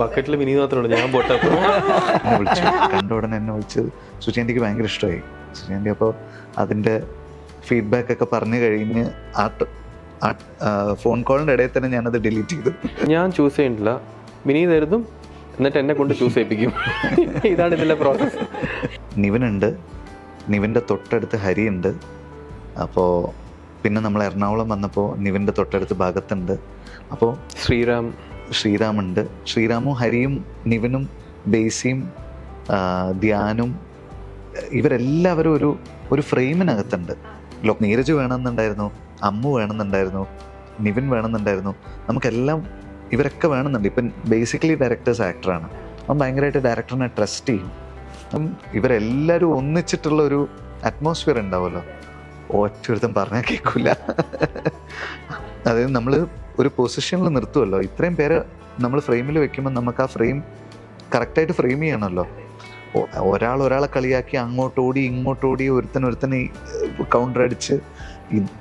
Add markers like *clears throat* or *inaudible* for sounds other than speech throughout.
ബക്കറ്റിൽ മിനി മാത്രമേ ഉള്ളൂ. ഞാൻ പോട്ടെ. വിളിച്ചു കണ്ട ഉടനെ എന്നെ വിളിച്ചത് സുചേന്തിക്ക് ഭയങ്കര ഇഷ്ടമായി. സുചേന്തി അപ്പോൾ അതിന്റെ ഫീഡ്ബാക്ക് ഒക്കെ പറഞ്ഞു കഴിഞ്ഞ് ആ ഫോൺ കോളിന്റെ ഇടയിൽ തന്നെ ഞാനത് ഡിലീറ്റ് ചെയ്തു. ഞാൻ ചൂസ് ചെയ്യുന്നില്ല മിനി തരുതും എന്നിട്ട് എന്നെ കൊണ്ട് ചൂസ് ചെയ്യിപ്പിക്കും. ഇതാണ് ഇതിലെ പ്രോസസ്സ് നിവിനുണ്ട്. നിവിന്റെ തൊട്ടടുത്ത് ഹരി ഉണ്ട് അപ്പോൾ പിന്നെ നമ്മൾ എറണാകുളം വന്നപ്പോൾ നിവിന്റെ തൊട്ടടുത്ത് ഭാഗത്തുണ്ട്. അപ്പോൾ ശ്രീറാം. ശ്രീരാമുണ്ട്. ശ്രീരാമും ഹരിയും നിവനും ബേസിയും ധ്യാനും ഇവരെല്ലാവരും ഒരു ഒരു ഫ്രെയിമിനകത്തുണ്ട്. നീരജ് വേണമെന്നുണ്ടായിരുന്നു അമ്മു വേണമെന്നുണ്ടായിരുന്നു നിവിൻ വേണമെന്നുണ്ടായിരുന്നു. നമുക്കെല്ലാം ഇവരൊക്കെ വേണമെന്നുണ്ട്. ഇപ്പം ബേസിക്കലി ഡയറക്ടേഴ്സ് ആക്ടറാണ് അവൻ ഭയങ്കരമായിട്ട് ഡയറക്ടറിനെ ട്രസ്റ്റ് ചെയ്യും. അപ്പം ഇവരെല്ലാവരും ഒന്നിച്ചിട്ടുള്ള ഒരു അറ്റ്മോസ്ഫിയർ ഉണ്ടാവുമല്ലോ. ഒറ്റ ഒരുത്തം പറഞ്ഞാൽ കേൾക്കില്ല അതായത് നമ്മൾ ഒരു പൊസിഷനിൽ നിർത്തുമല്ലോ ഇത്രയും പേര് നമ്മൾ ഫ്രെയിമിൽ വെക്കുമ്പോൾ നമുക്ക് ആ ഫ്രെയിം കറക്റ്റായിട്ട് ഫ്രെയിം ചെയ്യണമല്ലോ. ഒരാൾ ഒരാളെ കളിയാക്കി അങ്ങോട്ടോടി ഇങ്ങോട്ടോടി ഒരുത്തൻ ഒരുത്തന് കൗണ്ടർ അടിച്ച്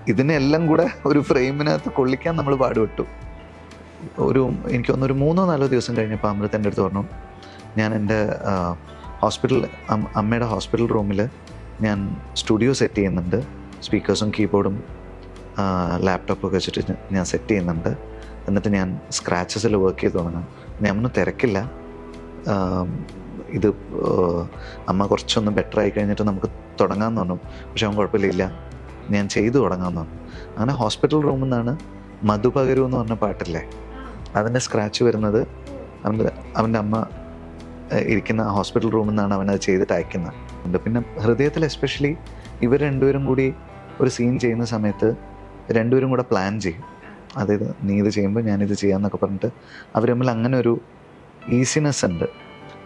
ഇതിനെല്ലാം കൂടെ ഒരു ഫ്രെയിമിനകത്ത് കൊള്ളിക്കാൻ നമ്മൾ പാടുപെട്ടു. ഒരു എനിക്ക് തോന്നുന്നു ഒരു മൂന്നോ നാലോ ദിവസം കഴിഞ്ഞപ്പോൾ അമൃത എന്റെ അടുത്ത് പറഞ്ഞു ഞാൻ എന്റെ ഹോസ്പിറ്റൽ അമ്മയുടെ ഹോസ്പിറ്റൽ റൂമിൽ ഞാൻ സ്റ്റുഡിയോ സെറ്റ് ചെയ്യുന്നുണ്ട്. സ്പീക്കേഴ്സും കീബോർഡും ലാപ്ടോപ്പൊക്കെ വെച്ചിട്ട് ഞാൻ സെറ്റ് ചെയ്യുന്നുണ്ട്. എന്നിട്ട് ഞാൻ സ്ക്രാച്ചസിൽ വർക്ക് ചെയ്ത് തുടങ്ങാം ഞാൻ ഒന്നും തിരക്കില്ല. ഇത് അമ്മ കുറച്ചൊന്ന് ബെറ്റർ ആയി കഴിഞ്ഞിട്ട് നമുക്ക് തുടങ്ങാമെന്ന് പറഞ്ഞു പക്ഷെ അവൻ കുഴപ്പമില്ല. ഞാൻ ചെയ്തു തുടങ്ങാമെന്ന് പറഞ്ഞു അങ്ങനെ ഹോസ്പിറ്റൽ റൂമിൽ നിന്നാണ് മധുപകരു എന്ന് പറഞ്ഞ പാട്ടില്ലേ? അതിന്റെ സ്ക്രാച്ച് വരുന്നത് അവന്റെ അവന്റെ അമ്മ ഇരിക്കുന്ന ഹോസ്പിറ്റൽ റൂമിൽ നിന്നാണ് അവനത് ചെയ്തിട്ട് അയക്കുന്നത്. പിന്നെ ഹൃദയത്തിൽ എസ്പെഷ്യലി ഇവർ രണ്ടുപേരും കൂടി ഒരു സീൻ ചെയ്യുന്ന സമയത്ത് രണ്ടുപേരും കൂടെ പ്ലാൻ ചെയ്യും. അതായത് നീ ഇത് ചെയ്യുമ്പോൾ ഞാനിത് ചെയ്യാമെന്നൊക്കെ പറഞ്ഞിട്ട് അവർ തമ്മിൽ അങ്ങനെ ഒരു ഈസിനെസ് ഉണ്ട്.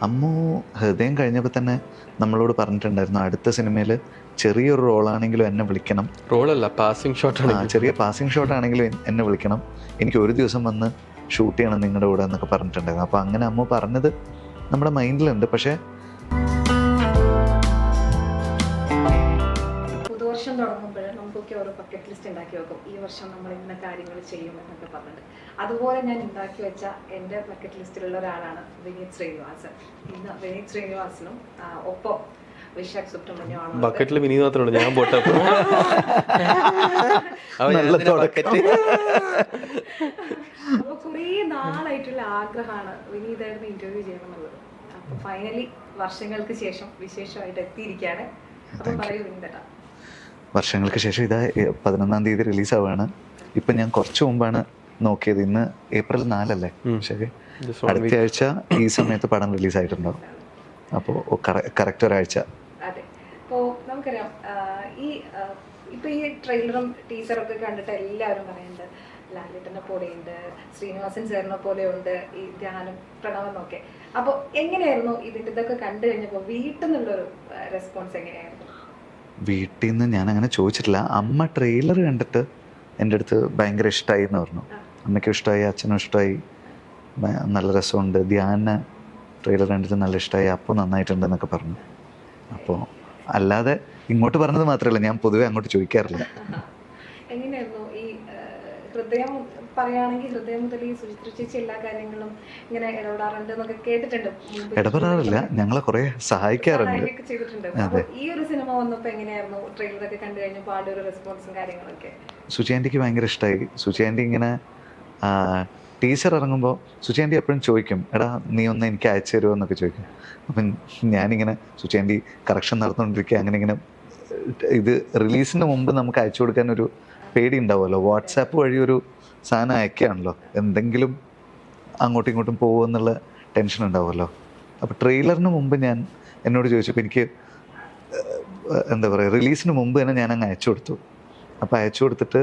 അമ്മു ഹൃദയം കഴിഞ്ഞപ്പോൾ തന്നെ നമ്മളോട് പറഞ്ഞിട്ടുണ്ടായിരുന്നു അടുത്ത സിനിമയിൽ ചെറിയൊരു റോളാണെങ്കിലും എന്നെ വിളിക്കണം. റോളല്ല പാസിംഗ് ഷോട്ട് ചെറിയ പാസിംഗ് ഷോട്ട് ആണെങ്കിലും എന്നെ വിളിക്കണം. എനിക്ക് ഒരു ദിവസം വന്ന് ഷൂട്ട് ചെയ്യണം നിങ്ങളുടെ കൂടെ എന്നൊക്കെ പറഞ്ഞിട്ടുണ്ടായിരുന്നു. അപ്പോൾ അങ്ങനെ അമ്മ പറഞ്ഞത് നമ്മുടെ മൈൻഡിലുണ്ട് പക്ഷേ പുതുവർഷം തുടങ്ങുമ്പോൾ നമുക്കൊക്കെ ഓരോ ബക്കറ്റ് ലിസ്റ്റ് ഉണ്ടാക്കി വെക്കും. ഈ വർഷം നമ്മൾ ഇന്ന കാര്യങ്ങൾ ചെയ്യും എന്നൊക്കെ പറഞ്ഞിട്ട്. അതുപോലെ ഞാൻ ഉണ്ടാക്കി വെച്ച എന്റെ ബക്കറ്റ് ലിസ്റ്റിലുള്ള ഒരാളാണ് വിനീത് ശ്രീനിവാസൻ. ഇന്ന് വിനീത് ശ്രീനിവാസനും ഒപ്പം വിശാഖ് സുബ്രഹ്മണ്യമാണ് ബക്കറ്റിൽ വിനീത് മാത്രമേ ഉള്ളൂ. ഞാൻ പോട്ടെ അപ്പൊ. *laughs* നല്ല എന്തിനാ തുടക്കം. കുറേ നാളായിട്ടുള്ള ആഗ്രഹമാണ് വിനീതായിരുന്നു ഇന്റർവ്യൂ ചെയ്യണം എന്നുള്ളത് അപ്പോൾ ഫൈനലി വർഷങ്ങൾക്ക് ശേഷം വിശേഷമായിട്ട് എത്തിയിരിക്കുകയാണ്. അപ്പൊ പറയൂ വിനീതേട്ടാ. വർഷങ്ങൾക്ക് ശേഷം ഇതാ പതിനൊന്നാം തീയതി റിലീസാവാണ്. ഇപ്പൊ ഞാൻ കുറച്ച് മുമ്പാണ് നോക്കിയത്. ഇന്ന് ഏപ്രിൽ നാലല്ലേ. ശരി. അടുത്ത ആഴ്ച ഈ സമയത്ത് പടം റിലീസായിട്ടുണ്ടാവും. അപ്പോ കറക്റ്റ് ഒരാഴ്ച. അപ്പോൾ നമുക്കറിയാം ഈ ഇപ്പൊ ഈ ട്രെയിലറും കണ്ടിട്ട് എല്ലാവരും പറയുന്നുണ്ട് ലാലേട്ടനെ പോലെയുണ്ട് ശ്രീനിവാസൻ ചേർന്ന പോലെയുണ്ട് ഈ ധ്യാനം പ്രണവെന്നൊക്കെ അപ്പോൾ എങ്ങനെയായിരുന്നു ഇതൊക്കെ കണ്ടു കഴിഞ്ഞപ്പോൾ വീട്ടിൽ നിന്നുള്ളൊരു റെസ്പോൺസ് എങ്ങനെയായിരുന്നു? വീട്ടിൽ നിന്ന് ഞാൻ അങ്ങനെ ചോദിച്ചിട്ടില്ല. അമ്മ ട്രെയിലർ കണ്ടിട്ട് എന്റെ അടുത്ത് ഭയങ്കര ഇഷ്ടമായി എന്ന് പറഞ്ഞു. അമ്മയ്ക്കും ഇഷ്ടമായി അച്ഛനും ഇഷ്ടമായി നല്ല രസമുണ്ട്. ധ്യാന ട്രെയിലർ കണ്ടിട്ട് നല്ല ഇഷ്ടമായി അപ്പോൾ നന്നായിട്ടുണ്ട് എന്നൊക്കെ പറഞ്ഞു. അപ്പോൾ അല്ലാതെ ഇങ്ങോട്ട് പറഞ്ഞത് മാത്രമല്ല ഞാൻ പൊതുവെ അങ്ങോട്ട് ചോദിക്കാറില്ല. എങ്ങനെയായിരുന്നു ഈ ഹൃദയം പറയുകയാണെങ്കിൽ ഹൃദയം മുതൽ ഈ സുചിത്ര ചേച്ചി എല്ലാ കാര്യങ്ങളും ഇങ്ങനെ ഇടപെടാറുണ്ട് എന്നൊക്കെ കേട്ടിട്ടുണ്ട്. ഇടപെടാറില്ല. ഞങ്ങളെ കുറെ സഹായിക്കാറുണ്ട്. ചെയ്തിട്ടുണ്ട്. ഈ ഒരു സിനിമ വന്നപ്പോ എങ്ങനെയായിരുന്നു? ട്രെയിലറൊക്കെ കണ്ടു കഴിഞ്ഞപ്പോൾ ആളുടെ ഒരു റെസ്പോൺസും കാര്യങ്ങളൊക്കെ. സുചിയാന്റിക്ക് ഭയങ്കര ഇഷ്ടമായി സുചിയാന്റി ഇങ്ങനെ ടീച്ചർ ഇറങ്ങുമ്പോൾ സുചിയാന്റി എപ്പോഴും ചോദിക്കും എടാ നീ ഒന്ന് എനിക്ക് അയച്ചു തരുമോ? എന്നൊക്കെ ചോദിക്കും. അപ്പം ഞാനിങ്ങനെ സുചിയാന്റി കറക്ഷൻ നടന്നുകൊണ്ടിരിക്കുക. അങ്ങനെ ഇങ്ങനെ ഇത് റിലീസിന് മുമ്പ് നമുക്ക് അയച്ചു കൊടുക്കാൻ ഒരു പേടി ഉണ്ടാവുമല്ലോ. വാട്സാപ്പ് വഴി ഒരു സാധനം അയക്കുകയാണല്ലോ എന്തെങ്കിലും അങ്ങോട്ടും ഇങ്ങോട്ടും പോകുമെന്നുള്ള ടെൻഷൻ ഉണ്ടാവുമല്ലോ. അപ്പോൾ ട്രെയിലറിന് മുമ്പ് ഞാൻ എന്നോട് ചോദിച്ചപ്പോൾ എനിക്ക് എന്താ പറയുക റിലീസിന് മുമ്പ് തന്നെ ഞാൻ അങ്ങ് അയച്ചു കൊടുത്തു. അപ്പോൾ അയച്ചു കൊടുത്തിട്ട്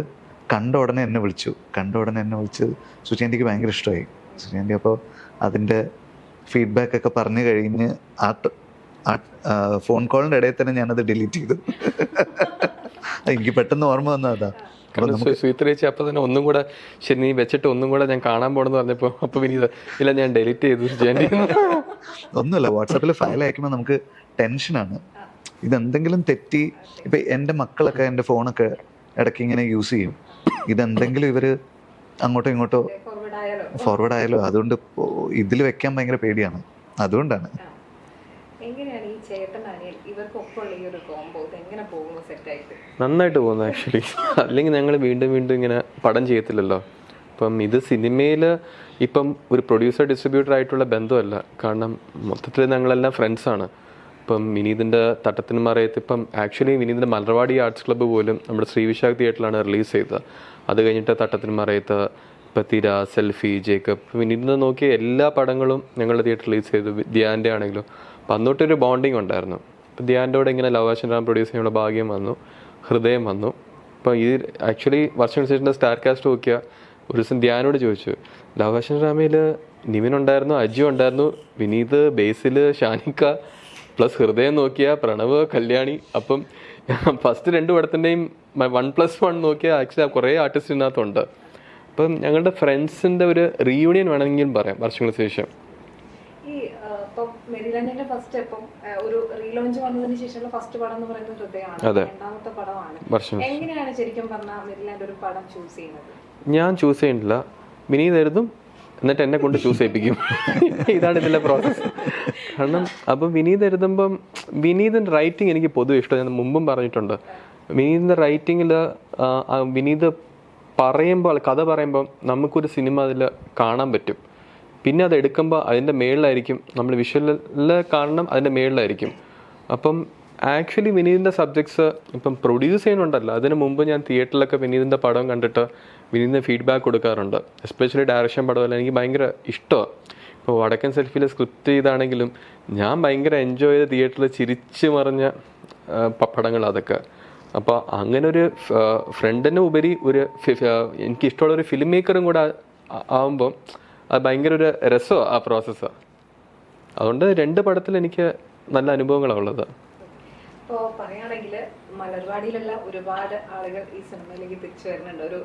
കണ്ട ഉടനെ എന്നെ വിളിച്ചു. കണ്ട ഉടനെ എന്നെ വിളിച്ച് സുചേന്റിക്ക് ഭയങ്കര ഇഷ്ടമായി. സുചേന്റി അപ്പോൾ അതിന്റെ ഫീഡ്ബാക്ക് ഒക്കെ പറഞ്ഞു കഴിഞ്ഞ് ആ ഫോൺ കോളിന്റെ ഇടയിൽ തന്നെ ഞാനത് ഡിലീറ്റ് ചെയ്തു. എനിക്ക് പെട്ടെന്ന് ഓർമ്മ വന്നത്. കാരണം അപ്പൊ തന്നെ ഒന്നും കൂടെ ശരി നീ വെച്ചിട്ട് ഒന്നും കൂടെ ഞാൻ കാണാൻ പോണെന്ന് പറഞ്ഞപ്പോ അപ്പൊ വിനീത് ഇല്ല ഞാൻ ഡെലിറ്റ് ചെയ്തു ഒന്നുമില്ല വാട്സാപ്പിൽ ഫയൽ അയക്കുമ്പോൾ നമുക്ക് ടെൻഷനാണ് ഇതെന്തെങ്കിലും തെറ്റി ഇപ്പൊ എന്റെ മക്കളൊക്കെ എന്റെ ഫോണൊക്കെ ഇടയ്ക്ക് ഇങ്ങനെ യൂസ് ചെയ്യും. ഇതെന്തെങ്കിലും ഇവർ അങ്ങോട്ടോ ഇങ്ങോട്ടോ ഫോർവേഡ് ആയാലോ? അതുകൊണ്ട് ഇതിൽ വെക്കാൻ ഭയങ്കര പേടിയാണ്. അതുകൊണ്ടാണ്. എങ്ങനെയാണ് ഈ ചേട്ടൻ അനിയൻ? ഇവർക്കൊപ്പമുള്ള ഈ ഒരു കോംബോ എങ്ങനെ പോകുന്നു? സെറ്റായിട്ട് നന്നായിട്ട് പോകുന്നു ആക്ച്വലി അല്ലെങ്കിൽ ഞങ്ങൾ വീണ്ടും വീണ്ടും ഇങ്ങനെ പടം ചെയ്യത്തില്ലല്ലോ. അപ്പം ഇത് സിനിമയിൽ ഇപ്പം ഒരു പ്രൊഡ്യൂസർ ഡിസ്ട്രിബ്യൂട്ടർ ആയിട്ടുള്ള ബന്ധമല്ല. കാരണം മൊത്തത്തിൽ ഞങ്ങളെല്ലാം ഫ്രണ്ട്സാണ് ഇപ്പം വിനീതിന്റെ തട്ടത്തിന് മറയത്ത് ഇപ്പം ആക്ച്വലി വിനീതിന്റെ മലർവാടി ആർട്സ് ക്ലബ്ബ് പോലും നമ്മുടെ ശ്രീവിശാഖ് തിയേറ്ററിലാണ് റിലീസ് ചെയ്തത്. അത് കഴിഞ്ഞിട്ട് തട്ടത്തിന് മറയത്ത് ഇപ്പം തിര സെൽഫി ജേക്കബ് വിനീതിനെ നോക്കിയ എല്ലാ പടങ്ങളും ഞങ്ങളുടെ തിയേറ്റർ റിലീസ് ചെയ്തു. ധ്യാന്റെ ആണെങ്കിലും. അപ്പം അന്നോട്ടൊരു ബോണ്ടിങ് ഉണ്ടായിരുന്നു. അപ്പം ധ്യാന്റെ ഇങ്ങനെ ലവാശൻ റാം പ്രൊഡ്യൂസ് ചെയ്യാനുള്ള ഭാഗ്യം വന്നു. ഹൃദയം വന്നു. അപ്പോൾ ഈ ആക്ച്വലി വർഷം ശേഷം സ്റ്റാർ കാസ്റ്റ് നോക്കിയ ഒരു ദിവസം ധ്യാനോട് ചോദിച്ചു ലവശൻ ഡ്രാമയിൽ നിവിൻ ഉണ്ടായിരുന്നു അജു ഉണ്ടായിരുന്നു വിനീത് ബേസിൽ ഷാനിക്ക പ്ലസ് ഹൃദയം നോക്കിയ പ്രണവ് കല്യാണി. അപ്പം ഫസ്റ്റ് രണ്ട് പടത്തിന്റെയും വൺ പ്ലസ് വൺ നോക്കിയാൽ ആക്ച്വലി കുറേ ആർട്ടിസ്റ്റ് ഇതിനകത്തുണ്ട്. അപ്പം ഞങ്ങളുടെ ഫ്രണ്ട്സിന്റെ ഒരു റീയൂണിയൻ വേണമെങ്കിലും പറയാം വർഷങ്ങൾക്ക് ശേഷം. ഈ മെരിലാൻഡിന്റെ ഫസ്റ്റ് ഇപ്പം ഒരു റീലോഞ്ച് വന്നതിന് ശേഷമുള്ള ഫസ്റ്റ് പടം എന്ന് പറയുന്നത് ഹൃദയമാണ്. രണ്ടാമത്തെ പടമാണ്. എങ്ങനെയാണ് ശരിക്കും പറഞ്ഞാൽ മെരിലാൻഡ് ഒരു പടം ചൂസ് ചെയ്യുന്നത്? ഞാൻ ചൂസ് ചെയ്യുന്നില്ല വിനീതായിരുന്നു എന്നിട്ട് എന്നെ കൊണ്ട് ചൂസ് ചെയ്യിപ്പിക്കും. ഇതാണ് ഇതിന്റെ പ്രോസസ്സ് കാരണം അപ്പം വിനീത് എഴുതുമ്പം വിനീതിന്റെ റൈറ്റിംഗ് എനിക്ക് പൊതുവെ ഇഷ്ടം ഞാൻ മുമ്പും പറഞ്ഞിട്ടുണ്ട്. വിനീതിന്റെ റൈറ്റിങ്ങിൽ വിനീത് പറയുമ്പോൾ കഥ പറയുമ്പോൾ നമുക്കൊരു സിനിമ അതിൽ കാണാൻ പറ്റും. പിന്നെ അത് എടുക്കുമ്പോൾ അതിന്റെ മേളിലായിരിക്കും. നമ്മൾ വിഷ്വലിൽ കാണണം അതിന്റെ മേളിലായിരിക്കും. അപ്പം ആക്ച്വലി വിനീതിന്റെ സബ്ജക്ട്സ് ഇപ്പം പ്രൊഡ്യൂസ് ചെയ്യുന്നുണ്ടല്ലോ. അതിന് മുമ്പ് ഞാൻ തിയേറ്ററിലൊക്കെ വിനീതിന്റെ പടം കണ്ടിട്ട് വിനീതിന്റെ ഫീഡ്ബാക്ക് കൊടുക്കാറുണ്ട്. എസ്പെഷ്യലി ഡയറക്ഷൻ പടമല്ല എനിക്ക് ഭയങ്കര ഇഷ്ടമാണ് ഇപ്പോൾ വടക്കൻ സെൽഫിയിൽ സ്ക്രിപ്റ്റ് ചെയ്താണെങ്കിലും ഞാൻ ഭയങ്കര എൻജോയ് ചെയ്ത തിയേറ്ററിൽ ചിരിച്ച് മറിഞ്ഞ പടങ്ങൾ അതൊക്കെ. അപ്പോൾ അങ്ങനെ ഒരു ഫ്രണ്ടിന് ഉപരി ഒരു എനിക്ക് ഇഷ്ടമുള്ള ഒരു ഫിലിം മേക്കറും കൂടെ ആവുമ്പം അത് ഭയങ്കര ഒരു രസമാണ് ആ പ്രോസസ്സ് അതുകൊണ്ട് രണ്ട് പടത്തിൽ എനിക്ക് നല്ല അനുഭവങ്ങളാണ് ഉള്ളത്. ഇപ്പോൾ പറയുകയാണെങ്കിൽ മലർവാടിയിലുള്ള ഒരുപാട് ആളുകൾ ഈ സിനിമയിലേക്ക് തിരിച്ചു വരുന്നുണ്ട്. ഒരു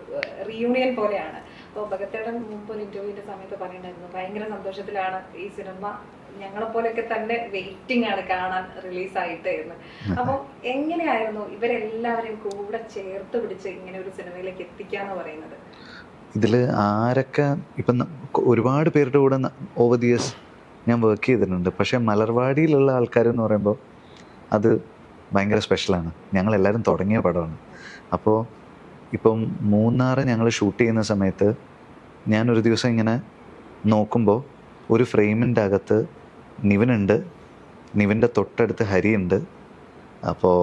റീയൂണിയൻ പോലെയാണ്. അപ്പോൾ ഭഗത്തേടൻ മുമ്പ് ഒരു ഇന്റർവ്യൂവിന്റെ സമയത്ത് പറയുന്നുണ്ടായിരുന്നു ഭയങ്കര സന്തോഷത്തിലാണ് ഈ സിനിമ ഞങ്ങളെ പോലെയൊക്കെ തന്നെ വെയിറ്റിംഗ് ആണ് കാണാൻ റിലീസായിട്ട് എന്ന് അപ്പം എങ്ങനെയായിരുന്നു ഇവരെല്ലാവരെയും കൂടെ ചേർത്ത് പിടിച്ച് ഇങ്ങനെ ഒരു സിനിമയിലേക്ക് എത്തിക്കാന്ന് പറയുന്നത്? ഇതിൽ ആരൊക്കെ ഇപ്പം ഒരുപാട് പേരുടെ കൂടെ ഓവർ ദി ഇയേഴ്സ് ഞാൻ വർക്ക് ചെയ്തിട്ടുണ്ട്. പക്ഷേ മലർവാടിയിലുള്ള ആൾക്കാരെന്ന് പറയുമ്പോൾ അത് ഭയങ്കര സ്പെഷ്യലാണ് ഞങ്ങളെല്ലാവരും തുടങ്ങിയ പടമാണ്. അപ്പോൾ ഇപ്പം മൂന്നാറ് ഞങ്ങൾ ഷൂട്ട് ചെയ്യുന്ന സമയത്ത് ഞാനൊരു ദിവസം ഇങ്ങനെ നോക്കുമ്പോൾ ഒരു ഫ്രെയിമിന്റെ അകത്ത് നിവിനുണ്ട്. നിവിന്റെ തൊട്ടടുത്ത് ഹരിയുണ്ട്. അപ്പോൾ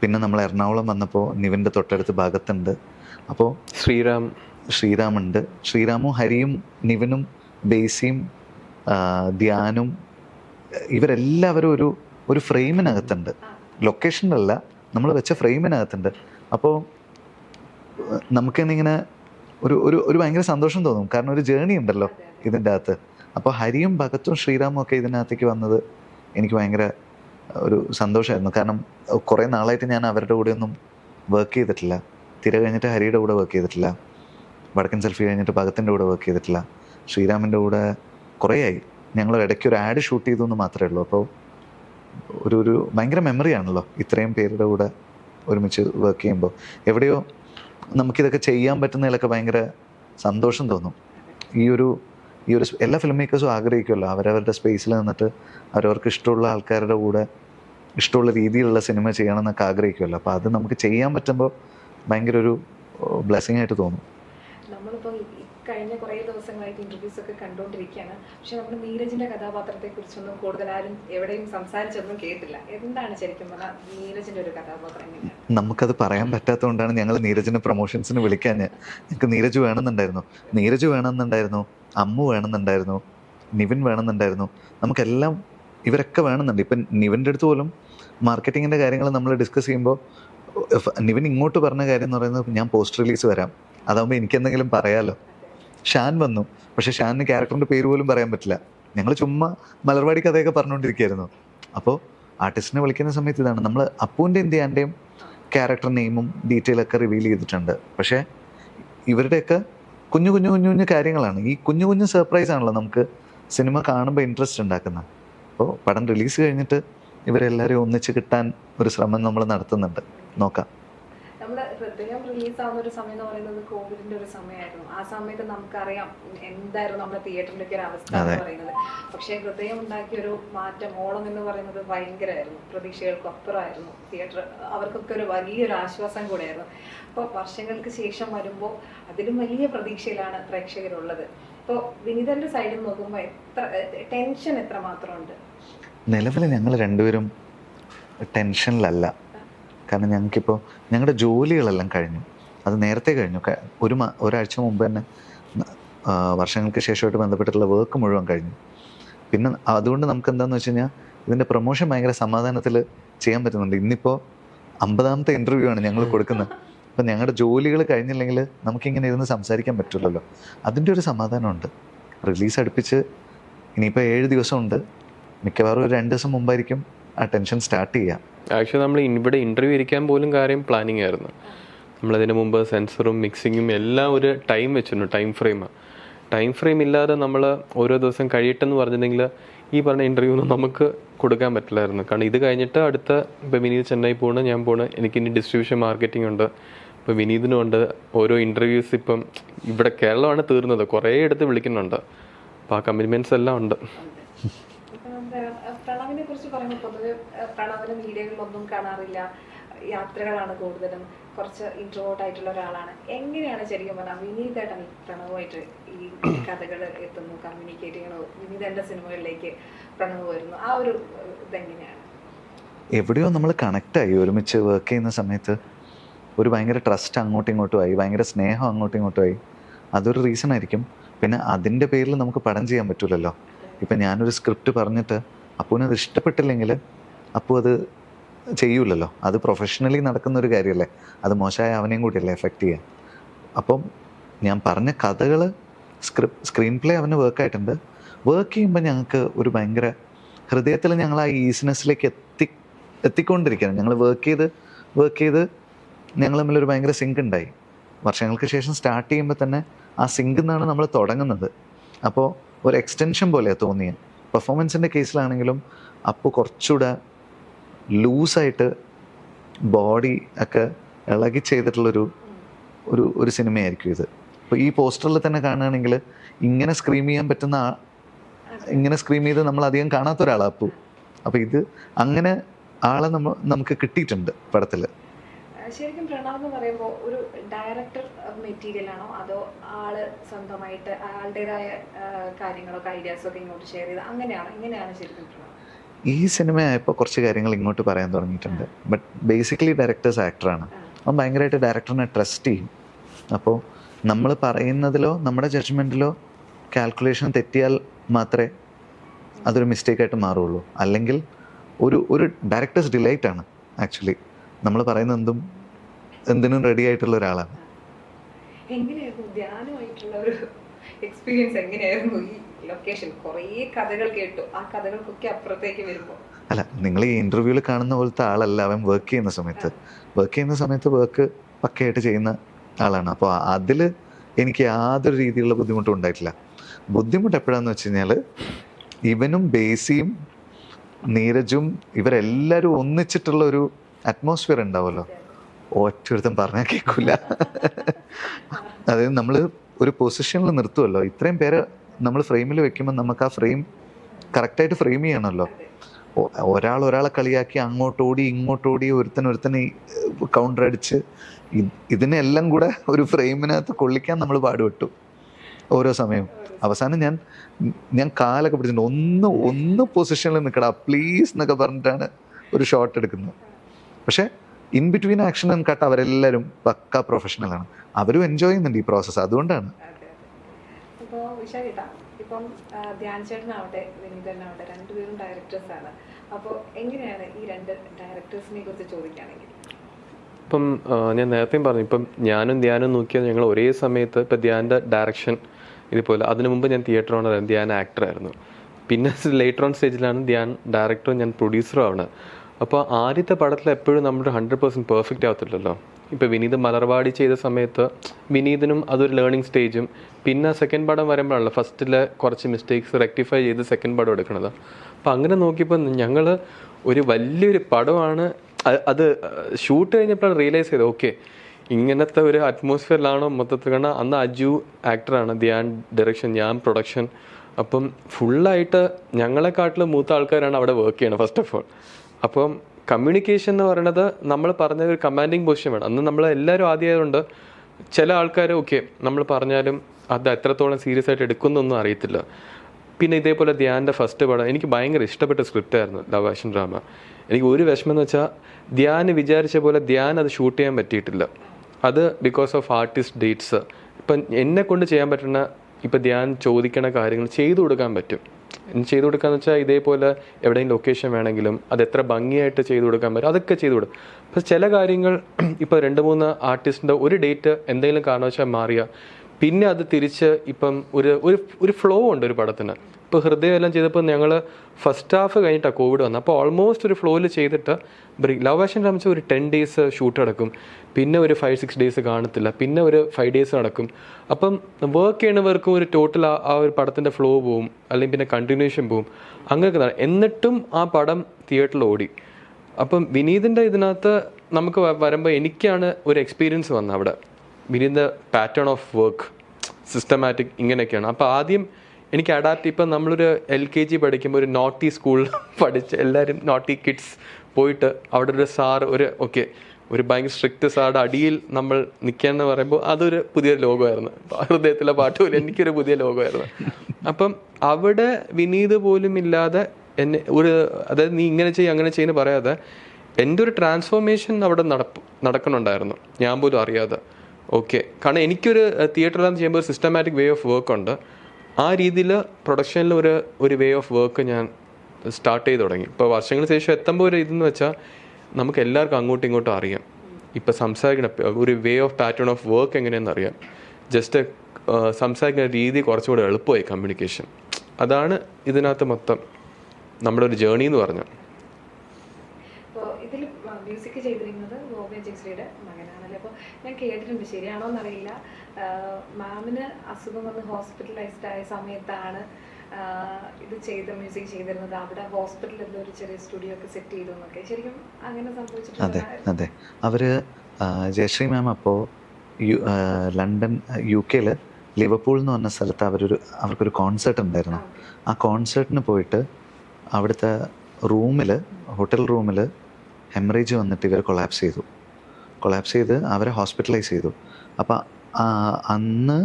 പിന്നെ നമ്മൾ എറണാകുളം വന്നപ്പോൾ നിവിന്റെ തൊട്ടടുത്ത് ഭാഗത്തുണ്ട്. അപ്പോൾ ശ്രീറാം ശ്രീരാമുണ്ട്. ശ്രീരാമും ഹരിയും നിവനും ബേസിയും ധ്യാനും ഇവരെല്ലാവരും ഒരു ഒരു ഫ്രെയിമിനകത്തുണ്ട്. ലൊക്കേഷനിലല്ല നമ്മൾ വെച്ച ഫ്രെയിമിനകത്തുണ്ട്. അപ്പോൾ നമുക്കെന്നിങ്ങനെ ഒരു ഒരു ഒരു ഭയങ്കര സന്തോഷം തോന്നും. കാരണം ഒരു ജേണി ഉണ്ടല്ലോ ഇതിന്റെ അകത്ത്. അപ്പോൾ ഹരിയും ഭഗത്തും ശ്രീരാമും ഒക്കെ ഇതിനകത്തേക്ക് വന്നത് എനിക്ക് ഭയങ്കര ഒരു സന്തോഷമായിരുന്നു. കാരണം കുറേ നാളായിട്ട് ഞാൻ അവരുടെ കൂടെ ഒന്നും വർക്ക് ചെയ്തിട്ടില്ല. തിര കഴിഞ്ഞിട്ട് ഹരിയുടെ കൂടെ വർക്ക് ചെയ്തിട്ടില്ല. വടക്കൻ സെൽഫി കഴിഞ്ഞിട്ട് ഭഗത്തിന്റെ കൂടെ വർക്ക് ചെയ്തിട്ടില്ല. ശ്രീരാമിന്റെ കൂടെ കുറേയായി. ഞങ്ങൾ ഇടയ്ക്ക് ഒരു ആഡ് ഷൂട്ട് ചെയ്തു എന്ന് മാത്രമേ ഉള്ളൂ. അപ്പോൾ ഒരു ഒരു ഭയങ്കര മെമ്മറിയാണല്ലോ ഇത്രയും പേരുടെ കൂടെ ഒരുമിച്ച് വർക്ക് ചെയ്യുമ്പോൾ. എവിടെയോ നമുക്കിതൊക്കെ ചെയ്യാൻ പറ്റുന്നതിലൊക്കെ ഭയങ്കര സന്തോഷം തോന്നും. ഈ ഒരു ഈ ഒരു എല്ലാ ഫിലിം മേക്കേഴ്സും ആഗ്രഹിക്കുമല്ലോ. അവരവരുടെ സ്പേസിൽ നിന്നിട്ട് അവരവർക്ക് ഇഷ്ടമുള്ള ആൾക്കാരുടെ കൂടെ ഇഷ്ടമുള്ള രീതിയിലുള്ള സിനിമ ചെയ്യണം എന്നൊക്കെ ആഗ്രഹിക്കുമല്ലോ. അപ്പോൾ അത് നമുക്ക് ചെയ്യാൻ പറ്റുമ്പോൾ ഭയങ്കര ഒരു ബ്ലെസ്സിങ് ആയിട്ട് തോന്നും. നമ്മളിപ്പോൾ ഈ കഴിഞ്ഞ കുറേ ദിവസങ്ങളായിട്ട് ഇന്റർവ്യൂസ് ഒക്കെ കണ്ടുകൊണ്ടിരിക്കുകയാണ് പക്ഷെ നമ്മൾ നീരജിന്റെ കഥാപാത്രത്തെ കുറിച്ചൊന്നും കൂടുതൽ ആരും എവിടെയും സംസാരിച്ചൊന്നും കേട്ടില്ല. എന്താണ് ശരിക്കും പറഞ്ഞാൽ നീരജിന്റെ ഒരു കഥാപാത്രം എങ്ങനെയാണ് നമുക്കത് പറയാൻ പറ്റാത്തതുകൊണ്ടാണ് ഞങ്ങൾ നീരജിനെ പ്രൊമോഷൻസിന് വിളിക്കാൻ. ഞങ്ങൾക്ക് നീരജ് വേണമെന്നുണ്ടായിരുന്നു. നീരജ് വേണമെന്നുണ്ടായിരുന്നു. അമ്മു വേണമെന്നുണ്ടായിരുന്നു. നിവിൻ വേണമെന്നുണ്ടായിരുന്നു. നമുക്കെല്ലാം ഇവരൊക്കെ വേണമെന്നുണ്ട്. ഇപ്പം നിവിന്റെ അടുത്ത് പോലും മാർക്കറ്റിങ്ങിന്റെ കാര്യങ്ങൾ നമ്മൾ ഡിസ്കസ് ചെയ്യുമ്പോൾ നിവിൻ ഇങ്ങോട്ട് പറഞ്ഞ കാര്യം എന്ന് പറയുന്നത് ഞാൻ പോസ്റ്റ് റിലീസ് വരാം. അതാകുമ്പോൾ എനിക്കെന്തെങ്കിലും പറയാലോ. ഷാൻ വന്നു. പക്ഷെ ഷാനിന് ക്യാരക്ടറിന്റെ പേര് പോലും പറയാൻ പറ്റില്ല. ഞങ്ങൾ ചുമ്മാ മലർവാടി കഥയൊക്കെ പറഞ്ഞുകൊണ്ടിരിക്കുകയായിരുന്നു അപ്പോൾ ആർട്ടിസ്റ്റിനെ വിളിക്കുന്ന സമയത്ത് ഇതാണ്. നമ്മൾ അപ്പൂന്റെയും ധ്യാന്റെയും ക്യാരക്ടർ നെയിമും ഡീറ്റെയിൽ ഒക്കെ റിവീൽ ചെയ്തിട്ടുണ്ട്. പക്ഷേ ഇവരുടെയൊക്കെ കുഞ്ഞു കുഞ്ഞു കുഞ്ഞു കുഞ്ഞു കാര്യങ്ങളാണ്. ഈ കുഞ്ഞു കുഞ്ഞു സർപ്രൈസ് ആണല്ലോ നമുക്ക് സിനിമ കാണുമ്പോൾ ഇൻട്രസ്റ്റ് ഉണ്ടാക്കുന്നത് അപ്പോൾ പടം റിലീസ് കഴിഞ്ഞിട്ട് ഇവരെല്ലാവരും ഒന്നിച്ച് കിട്ടാൻ ഒരു ശ്രമം നമ്മൾ നടത്തുന്നുണ്ട്. നോക്കാം. നമ്മൾ ഹൃദയം റിലീസ് ആവുന്ന ഒരു സമയം എന്ന് പറയുന്നത് കോവിഡിന്റെ ഒരു സമയമായിരുന്നു. ആ സമയത്ത് നമുക്കറിയാം എന്തായിരുന്നു നമ്മുടെ തിയേറ്ററിന്റെ ഒരു അവസ്ഥ എന്ന് പറയുന്നത്. പക്ഷേ ഹൃദയം ഉണ്ടാക്കിയ ഒരു മാറ്റം ഓണം എന്ന് പറയുന്നത് ഭയങ്കരമായിരുന്നു. പ്രതീക്ഷകൾക്ക് അപ്പുറമായിരുന്നു തിയേറ്റർ അവർക്കൊക്കെ ഒരു വലിയൊരു ആശ്വാസം കൂടെയായിരുന്നു. അപ്പോൾ വർഷങ്ങൾക്ക് ശേഷം വരുമ്പോൾ അതിലും വലിയ പ്രതീക്ഷയിലാണ് പ്രേക്ഷകരുള്ളത്. ഇപ്പോൾ വിനീതന്റെ സൈഡിൽ നോക്കുമ്പോൾ എത്ര ടെൻഷൻ എത്ര മാത്രമുണ്ട് നിലവിൽ ഞങ്ങൾ രണ്ടുപേരും ടെൻഷനിലല്ല കാരണം ഞങ്ങൾക്കിപ്പോൾ ഞങ്ങളുടെ ജോലികളെല്ലാം കഴിഞ്ഞു. അത് നേരത്തെ കഴിഞ്ഞു. ഒരു ഒരാഴ്ച മുമ്പ് തന്നെ വർഷങ്ങൾക്ക് ശേഷമായിട്ട് ബന്ധപ്പെട്ടിട്ടുള്ള വർക്ക് മുഴുവൻ കഴിഞ്ഞു. പിന്നെ അതുകൊണ്ട് നമുക്ക് എന്താണെന്ന് വെച്ച് കഴിഞ്ഞാൽ ഇതിന്റെ പ്രൊമോഷൻ ഭയങ്കര സമാധാനത്തിൽ ചെയ്യാൻ പറ്റുന്നുണ്ട്. ഇന്നിപ്പോൾ അമ്പതാമത്തെ ഇന്റർവ്യൂ ആണ് ഞങ്ങൾ കൊടുക്കുന്നത്. അപ്പം ഞങ്ങളുടെ ജോലികൾ കഴിഞ്ഞില്ലെങ്കിൽ നമുക്കിങ്ങനെ ഇരുന്ന് സംസാരിക്കാൻ പറ്റില്ലല്ലോ. അതിന്റെ ഒരു സമാധാനമുണ്ട്. റിലീസ് അടുപ്പിച്ച് ഇനിയിപ്പോൾ ഏഴ് ദിവസമുണ്ട്. മിക്കവാറും ഒരു രണ്ട് ദിവസം മുമ്പായിരിക്കും ആ ടെൻഷൻ സ്റ്റാർട്ട് ചെയ്യുക. ആക്ച്വലി നമ്മൾ ഇവിടെ ഇന്റർവ്യൂ ഇരിക്കാൻ പോലും കാര്യം പ്ലാനിങ് ആയിരുന്നു. നമ്മളതിന് മുമ്പ് സെൻസറും മിക്സിങ്ങും എല്ലാം ഒരു ടൈം വെച്ചിരുന്നു ടൈം ഫ്രെയിം ടൈം ഫ്രെയിം ഇല്ലാതെ നമ്മൾ ഓരോ ദിവസം കഴിയട്ടെന്ന് പറഞ്ഞിട്ടുണ്ടെങ്കിൽ ഈ പറഞ്ഞ ഇന്റർവ്യൂ ഒന്നും നമുക്ക് കൊടുക്കാൻ പറ്റില്ലായിരുന്നു. കാരണം ഇത് കഴിഞ്ഞിട്ട് അടുത്ത ഇപ്പോൾ വിനീത് ചെന്നൈ പോണ് ഞാൻ പോണ് എനിക്ക് ഇനി ഡിസ്ട്രിബ്യൂഷൻ മാർക്കറ്റിംഗ് ഉണ്ട്. ഇപ്പോൾ വിനീതിനും ഉണ്ട്. ഓരോ ഇന്റർവ്യൂസ് ഇപ്പം ഇവിടെ കേരളമാണ് തീർന്നത്. കുറേ എടുത്ത് വിളിക്കുന്നുണ്ട്. അപ്പോൾ ആ കമ്മിറ്റ്മെന്റ്സ് എല്ലാം ഉണ്ട് *laughs* ഇപ്പൊ എന്താ, അഹ് പ്രണവിനെ കുറിച്ച് പറയുമ്പോൾ പൊതുവെ പ്രണവിന് വീഡിയോകളിലൊന്നും കാണാറില്ല. യാത്രകളാണ് കൂടുതലും. കുറച്ച് ഇൻട്രോട്ട് ആയിട്ടുള്ള ഒരാളാണ്. എങ്ങനെയാണ് ശരിക്കും പറഞ്ഞാൽ വിനീതേട്ടൻ പ്രണവുമായിട്ട് ഈ കഥകൾ എത്തുന്നു കമ്മ്യൂണിക്കേറ്റ് ചെയ്യണോ വിനീതന്റെ സിനിമകളിലേക്ക് പ്രണവ് വരുന്നു. ആ ഒരു ഇതെങ്ങനെയാണ്? എവിടെയോ നമ്മൾ കണക്റ്റായി ഒരുമിച്ച് വർക്ക് ചെയ്യുന്ന സമയത്ത് ഒരു ഭയങ്കര ട്രസ്റ്റ് അങ്ങോട്ടും ഇങ്ങോട്ടും ആയി. ഭയങ്കര സ്നേഹം അങ്ങോട്ടും ഇങ്ങോട്ടും ആയി. അതൊരു റീസൺ ആയിരിക്കും. പിന്നെ അതിന്റെ പേരിൽ നമുക്ക് പടം ചെയ്യാൻ പറ്റൂലല്ലോ. ഇപ്പം ഞാനൊരു സ്ക്രിപ്റ്റ് പറഞ്ഞിട്ട് അപ്പൂനത് ഇഷ്ടപ്പെട്ടില്ലെങ്കിൽ അപ്പു അത് ചെയ്യൂലല്ലോ. അത് പ്രൊഫഷണലി നടക്കുന്ന ഒരു കാര്യമല്ലേ അത് മോശമായ അവനെയും കൂടിയല്ലേ എഫക്റ്റ് ചെയ്യുക അപ്പം ഞാൻ പറഞ്ഞ കഥകൾ സ്ക്രിപ്റ്റ് സ്ക്രീൻ പ്ലേ അവന് വർക്കായിട്ടുണ്ട് വർക്ക് ചെയ്യുമ്പോൾ ഞങ്ങൾക്ക് ഒരു ഭയങ്കര ഹൃദയത്തിൽ ഞങ്ങൾ ആ ഈസിനെസ്സിലേക്ക് എത്തി എത്തിക്കൊണ്ടിരിക്കുകയാണ്. ഞങ്ങൾ വർക്ക് ചെയ്ത് വർക്ക് ചെയ്ത് ഞങ്ങൾ തമ്മിലൊരു ഭയങ്കര സിങ്ക് ഉണ്ടായി. വർഷങ്ങൾക്ക് ശേഷം സ്റ്റാർട്ട് ചെയ്യുമ്പോൾ തന്നെ ആ സിങ്കിൽ നിന്നാണ് നമ്മൾ തുടങ്ങുന്നത്. അപ്പോൾ ഒരു എക്സ്റ്റൻഷൻ പോലെയാണ് തോന്നിയത് പെർഫോമൻസിന്റെ കേസിലാണെങ്കിലും അപ്പു കുറച്ചുകൂടെ ലൂസായിട്ട് ബോഡി ഒക്കെ ഇളകി ചെയ്തിട്ടുള്ളൊരു ഒരു ഒരു സിനിമയായിരിക്കും ഇത്. അപ്പോൾ ഈ പോസ്റ്ററിൽ തന്നെ കാണുകയാണെങ്കിൽ ഇങ്ങനെ സ്ക്രീം ചെയ്യാൻ പറ്റുന്ന ഇങ്ങനെ സ്ക്രീം ചെയ്ത് നമ്മൾ അധികം കാണാത്ത ഒരാളാണ് അപ്പു. അപ്പോൾ ഇത് അങ്ങനെ ആളെ നമ്മൾ നമുക്ക് കിട്ടിയിട്ടുണ്ട് പടത്തിൽ ശരിക്കും പ്രണവ് എന്ന് പറയുമ്പോൾ ഒരു ഡയറക്ടർ മെറ്റീരിയൽ ആണോ? അതോ ആൾ സ്വന്തമായിട്ട് ആളുടേതായ കാര്യങ്ങളൊക്കെ ഐഡിയാസൊക്കെ ഇങ്ങോട്ട് ഷെയർ ചെയ്ത് അങ്ങനെയാണോ? ഇങ്ങനെയാണ് ശരിക്കും പ്രണവ്? ഈ സിനിമയായപ്പോൾ കുറച്ച് കാര്യങ്ങൾ ഇങ്ങോട്ട് പറയാൻ തുടങ്ങിയിട്ടുണ്ട്. ബട്ട് ബേസിക്കലി ഡയറക്ടേഴ്സ് ആക്ടറാണ് അവൻ ഭയങ്കരമായിട്ട് ഡയറക്ടറിനെ ട്രസ്റ്റ് ചെയ്യും. അപ്പോൾ നമ്മൾ പറയുന്നതിലോ നമ്മുടെ ജഡ്ജ്മെന്റിലോ കാൽക്കുലേഷൻ തെറ്റിയാൽ മാത്രമേ അതൊരു മിസ്റ്റേക്കായിട്ട് മാറുള്ളൂ. അല്ലെങ്കിൽ ഒരു ഒരു ഡയറക്ടേഴ്സ് ഡിലൈറ്റ് ആണ് ആക്ച്വലി നമ്മൾ പറയുന്ന എന്തും എന്തിനും റെഡി ആയിട്ടുള്ള ഒരാളാണ്. എങ്ങനെയായിരുന്നു ധ്യാനമായിട്ടുള്ള ഒരു എക്സ്പീരിയൻസ് എങ്ങനെയായിരുന്നു ഈ ലൊക്കേഷൻ കുറേ കഥകൾ കേട്ടു. ആ കഥകൾക്കൊക്കെ അപ്പുറത്തേക്ക് വരുമ്പോൾ അല്ല നിങ്ങൾ ഈ ഇന്റർവ്യൂവിൽ കാണുന്ന പോലത്തെ ആളല്ല. അവൻ വർക്ക് ചെയ്യുന്ന സമയത്ത്. വർക്ക് ചെയ്യുന്ന സമയത്ത് വർക്ക് പക്കയായിട്ട് ചെയ്യുന്ന ആളാണ്. അപ്പോൾ അതിൽ എനിക്ക് യാതൊരു രീതിയിലുള്ള ബുദ്ധിമുട്ടും ഉണ്ടായിട്ടില്ല. ബുദ്ധിമുട്ട് എപ്പോഴാന്ന് വെച്ച് കഴിഞ്ഞാൽ ഇവനും ബേസിയും നീരജും ഇവരെല്ലാവരും ഒന്നിച്ചിട്ടുള്ള ഒരു അറ്റ്മോസ്ഫിയർ ഉണ്ടാവുമല്ലോ. ഒറ്റൊരുത്തം പറഞ്ഞാൽ കേൾക്കില്ല അതായത് നമ്മൾ ഒരു പൊസിഷനിൽ നിർത്തുമല്ലോ ഇത്രയും പേര് നമ്മൾ ഫ്രെയിമിൽ വെക്കുമ്പോൾ നമുക്ക് ആ ഫ്രെയിം കറക്റ്റായിട്ട് ഫ്രെയിം ചെയ്യണമല്ലോ. ഒരാൾ ഒരാളെ കളിയാക്കി അങ്ങോട്ടോടി ഇങ്ങോട്ടോടി ഒരുത്തൻ ഒരുത്തനെ കൗണ്ടർ അടിച്ച് ഇതിനെല്ലാം കൂടെ ഒരു ഫ്രെയിമിനകത്ത് കൊള്ളിക്കാൻ നമ്മൾ പാടുപെട്ടു. ഓരോ സമയം അവസാനം ഞാൻ ഞാൻ കാലൊക്കെ പിടിച്ചിട്ടുണ്ട്. ഒന്ന് ഒന്ന് പൊസിഷനിൽ നിൽക്കടാ. പ്ലീസ് എന്നൊക്കെ പറഞ്ഞിട്ടാണ് ഒരു ഷോട്ട് എടുക്കുന്നത്. പക്ഷേ in between action and cut അവരെല്ലാവരും പക്ക പ്രൊഫഷണലാണ് അവരും എൻജോയ് ചെയ്യുന്നുണ്ട് ഈ പ്രോസസ്സ് അതുകൊണ്ടാണ്. ഇപ്പം ആ, ധ്യാൻ ചേട്ടനാവട്ടെ വിനീതനാവട്ടെ രണ്ടുപേരും ഡയറക്ടേഴ്സ് ആണ്. അപ്പോൾ എങ്ങനെയാണ് ഈ രണ്ട് ഡയറക്ടേഴ്സിനെ കുറിച്ച് ചോദിക്കുകയാണെങ്കിൽ ഇപ്പം ഞാൻ നേരത്തെയും പറഞ്ഞു ഇപ്പം ഞാനും ധ്യാനും നോക്കിയാൽ ഞങ്ങൾ ഒരേ സമയത്ത് ഇപ്പം ധ്യാന്റെ ഡയറക്ഷൻ ഇതുപോലെ അതിനു മുമ്പ് ഞാൻ തിയേറ്റർ ഓണറായിരുന്നു ധ്യാൻ ആക്ടറായിരുന്നു പിന്നെ ലേറ്റർ ഓൺ സ്റ്റേജിലാണ് ധ്യാൻ ഡയറക്ടറും ഞാൻ പ്രൊഡ്യൂസറും ആണ്. അപ്പോൾ ആദ്യത്തെ പടത്തിൽ എപ്പോഴും നമ്മുടെ ഹൺഡ്രഡ് പെർസെന്റ് പെർഫെക്റ്റ് ആകത്തില്ലല്ലോ ഇപ്പോൾ വിനീത് മലർവാടി ചെയ്ത സമയത്ത് വിനീതിനും അതൊരു ലേണിംഗ് സ്റ്റേജും പിന്നെ സെക്കൻഡ് പടം വരുമ്പോഴാണല്ലോ ഫസ്റ്റിലെ കുറച്ച് മിസ്റ്റേക്സ് റെക്ടിഫൈ ചെയ്ത് സെക്കൻഡ് പടം എടുക്കുന്നത് അപ്പോൾ അങ്ങനെ നോക്കിയപ്പോൾ ഞങ്ങൾ ഒരു വലിയൊരു പടമാണ് അത് ഷൂട്ട് കഴിഞ്ഞപ്പോഴാണ് റിയലൈസ് ചെയ്തത്. ഓക്കെ ഇങ്ങനത്തെ ഒരു അറ്റ്മോസ്ഫിയറിലാണോ മൊത്തത്തിൽ കാരണം അന്ന് അജു ആക്ടറാണ് ധ്യാൻ ഡയറക്ഷൻ ഞാൻ പ്രൊഡക്ഷൻ അപ്പം ഫുള്ളായിട്ട് ഞങ്ങളെക്കാട്ടിലും മൂത്ത ആൾക്കാരാണ് അവിടെ വർക്ക് ചെയ്യണത് ഫസ്റ്റ് ഓഫ് ഓൾ അപ്പം കമ്മ്യൂണിക്കേഷൻ എന്ന് പറയുന്നത് നമ്മൾ പറഞ്ഞ ഒരു കമാൻഡിങ് പൊസിഷൻ വേണം. അന്ന് നമ്മൾ എല്ലാവരും ആദ്യമായതുകൊണ്ട് ചില ആൾക്കാർ ഓക്കെ നമ്മൾ പറഞ്ഞാലും അത് എത്രത്തോളം സീരിയസ് ആയിട്ട് എടുക്കുന്നൊന്നും അറിയത്തില്ല. പിന്നെ ഇതേപോലെ ധ്യാന്റെ ഫസ്റ്റ് പടം എനിക്ക് ഭയങ്കര ഇഷ്ടപ്പെട്ട സ്ക്രിപ്റ്റ് ആയിരുന്നു ലവ് ആക്ഷൻ ഡ്രാമ എനിക്ക് ഒരു വിഷമം എന്ന് വെച്ചാൽ ധ്യാൻ വിചാരിച്ച പോലെ ധ്യാൻ അത് ഷൂട്ട് ചെയ്യാൻ പറ്റിയിട്ടില്ല. അത് ബിക്കോസ് ഓഫ് ആർട്ടിസ്റ്റ് ഡേറ്റ്സ് ഇപ്പം എന്നെ കൊണ്ട് ചെയ്യാൻ പറ്റുന്ന ഇപ്പം ധ്യാൻ ചോദിക്കണ കാര്യങ്ങൾ ചെയ്തു കൊടുക്കാൻ പറ്റും. ചെയ്തു കൊടുക്കാന്ന് വെച്ചാൽ ഇതേപോലെ എവിടെയും ലൊക്കേഷൻ വേണമെങ്കിലും അത് എത്ര ഭംഗിയായിട്ട് ചെയ്തു കൊടുക്കാൻ പറ്റും അതൊക്കെ ചെയ്തു കൊടുക്കും പക്ഷെ ചില കാര്യങ്ങൾ *clears throat* ഇപ്പോൾ രണ്ട് മൂന്ന് ആർട്ടിസ്റ്റിന്റെ ഒരു ഡേറ്റ് എന്തെങ്കിലും കാരണവശാൽ മാറിയ പിന്നെ അത് തിരിച്ച് ഇപ്പം ഒരു ഒരു ഒരു ഫ്ലോ ഉണ്ട് ഒരു പടത്തിന്. ഇപ്പോൾ ഹൃദയം എല്ലാം ചെയ്തപ്പോൾ ഞങ്ങൾ ഫസ്റ്റ് ഹാഫ് കഴിഞ്ഞിട്ടാണ് കോവിഡ് വന്നത്. അപ്പോൾ ഓൾമോസ്റ്റ് ഒരു ഫ്ലോയിൽ ചെയ്തിട്ട് ലവ് ആക്ഷൻ സംബന്ധിച്ച് ഒരു ടെൻ ഡേയ്സ് ഷൂട്ട് നടക്കും. പിന്നെ ഒരു ഫൈവ് സിക്സ് ഡേയ്സ് കാണത്തില്ല. പിന്നെ ഒരു ഫൈവ് ഡേയ്സ് നടക്കും. അപ്പം വർക്ക് ചെയ്യണവർക്കും ഒരു ടോട്ടൽ ആ ഒരു പടത്തിന്റെ ഫ്ലോ പോവും. അല്ലെങ്കിൽ പിന്നെ കണ്ടിന്യൂഷൻ പോവും. അങ്ങനെയൊക്കെ നട- എന്നിട്ടും ആ പടം തിയേറ്ററിൽ ഓടി. അപ്പം വിനീതിന്റെ ഇതിനകത്ത് നമുക്ക് വരുമ്പോൾ എനിക്കാണ് ഒരു എക്സ്പീരിയൻസ് വന്നത് അവിടെ. വിനീതിന്റെ പാറ്റേൺ ഓഫ് വർക്ക് സിസ്റ്റമാറ്റിക് ഇങ്ങനെയൊക്കെയാണ്. അപ്പോൾ ആദ്യം എനിക്ക് അഡാപ്റ്റ് ഇപ്പം നമ്മളൊരു എൽ കെ ജി പഠിക്കുമ്പോൾ ഒരു നോട്ടി സ്കൂളിൽ *laughs* പഠിച്ച് എല്ലാവരും നോട്ടി കിഡ്സ് പോയിട്ട് അവിടെ ഒരു സാർ ഒരു ഓക്കെ ഒരു ഭയങ്കര സ്ട്രിക്റ്റ് സാറുടെ അടിയിൽ നമ്മൾ നിൽക്കുക എന്ന് പറയുമ്പോൾ അതൊരു പുതിയ ലോകമായിരുന്നു. ഹൃദയത്തിലെ പാട്ട് പോലും എനിക്കൊരു പുതിയ ലോകമായിരുന്നു. അപ്പം അവിടെ വിനീത് പോലും ഇല്ലാതെ എന്നെ ഒരു അതായത് നീ ഇങ്ങനെ ചെയ്യും അങ്ങനെ ചെയ്യുന്ന പറയാതെ എന്റെ ഒരു ട്രാൻസ്ഫോർമേഷൻ അവിടെ നടപ്പ് നടക്കണുണ്ടായിരുന്നു ഞാൻ പോലും അറിയാതെ. ഓക്കെ കാരണം എനിക്കൊരു തിയേറ്ററിലാന്ന് ചെയ്യുമ്പോൾ ഒരു സിസ്റ്റമാറ്റിക് വേ ഓഫ് വർക്ക് ഉണ്ട്. ആ രീതിയിൽ പ്രൊഡക്ഷനിൽ ഒരു ഒരു വേ ഓഫ് വർക്ക് ഞാൻ സ്റ്റാർട്ട് ചെയ്ത് തുടങ്ങി. ഇപ്പോൾ വർഷങ്ങൾക്ക് ശേഷം എത്തുമ്പോൾ ഒരു ഇതെന്ന് വെച്ചാൽ നമുക്ക് എല്ലാവർക്കും അങ്ങോട്ടും ഇങ്ങോട്ടും അറിയാം. ഇപ്പോൾ സംസാരിക്കണ ഒരു way of pattern of work എങ്ങനെയെന്ന് അറിയാം. ജസ്റ്റ് സംസാരിക്കുന്ന രീതി കുറച്ചുകൂടെ എളുപ്പമായി കമ്മ്യൂണിക്കേഷൻ അതാണ് ഇതിനകത്ത് മൊത്തം നമ്മുടെ ഒരു ജേണി എന്ന് പറഞ്ഞു മ്യൂസിക് ചെയ്തിരിക്കുന്നത് അപ്പോൾ ഞാൻ കേട്ടിട്ടുണ്ട്. ശരിയാണോ എന്നറിയില്ല മാമിന് അസുഖം വന്ന് ഹോസ്പിറ്റലൈസ്ഡ് ആയ സമയത്താണ് ഇത് ചെയ്ത മ്യൂസിക് ചെയ്തിരുന്നത്. അവിടെ ഹോസ്പിറ്റലിൽ ഒരു ചെറിയ സ്റ്റുഡിയോ ഒക്കെ സെറ്റ് ചെയ്തു എന്നൊക്കെ. ശരിക്കും അങ്ങനെ സംഭവിച്ചിട്ടുണ്ട് അതെ അവർ ജയശ്രീ മാം അപ്പോ യു ലണ്ടൻ യു കെയിൽ ലിവർപൂൾ എന്ന് പറഞ്ഞ സ്ഥലത്ത് അവരൊരു അവർക്കൊരു കോൺസേർട്ട് ഉണ്ടായിരുന്നു. ആ കോൺസേർട്ടിന് പോയിട്ട് അവിടുത്തെ റൂമിൽ ഹോട്ടൽ റൂമിൽ ഹെമറേജ് വന്നിട്ട് ഇവർ കൊളാപ്സ് ചെയ്തു. കൊളാപ്സ് ചെയ്ത് അവരെ ഹോസ്പിറ്റലൈസ് ചെയ്തു. അപ്പോൾ അന്ന്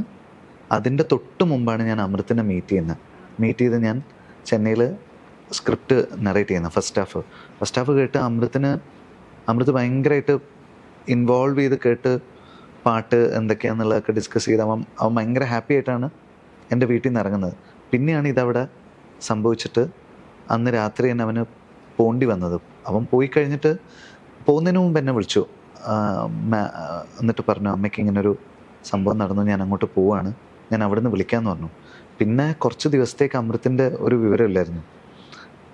അതിന്റെ തൊട്ട് മുമ്പാണ് ഞാൻ അമൃത്തിനെ മീറ്റ് ചെയ്യുന്നത് മീറ്റ് ചെയ്ത് ഞാൻ ചെന്നൈയിൽ സ്ക്രിപ്റ്റ് നറേറ്റ് ചെയ്യുന്നത് ഫസ്റ്റ് ഹാഫ് ഫസ്റ്റ് ഹാഫ് കേട്ട് അമൃത്തിന് അമൃത് ഭയങ്കരമായിട്ട് ഇൻവോൾവ് ചെയ്ത് കേട്ട് പാട്ട് എന്തൊക്കെയാണെന്നുള്ളതൊക്കെ ഡിസ്കസ് ചെയ്ത് അവൻ അവൻ ഭയങ്കര ഹാപ്പി ആയിട്ടാണ് എന്റെ വീട്ടിൽ നിന്ന് ഇറങ്ങുന്നത്. പിന്നെയാണ് ഇതവിടെ സംഭവിച്ചിട്ട് അന്ന് രാത്രി തന്നെ അവന് പോണ്ടി വന്നത്. അവൻ പോയി കഴിഞ്ഞിട്ട് പോകുന്നതിന് മുമ്പ് എന്നെ വിളിച്ചു. എന്നിട്ട് പറഞ്ഞു അമ്മയ്ക്ക് ഇങ്ങനൊരു സംഭവം നടന്നു ഞാൻ അങ്ങോട്ട് പോവാണ്. ഞാൻ അവിടെ നിന്ന് പറഞ്ഞു. പിന്നെ കുറച്ച് ദിവസത്തേക്ക് അമൃത്തിന്റെ ഒരു വിവരമില്ലായിരുന്നു.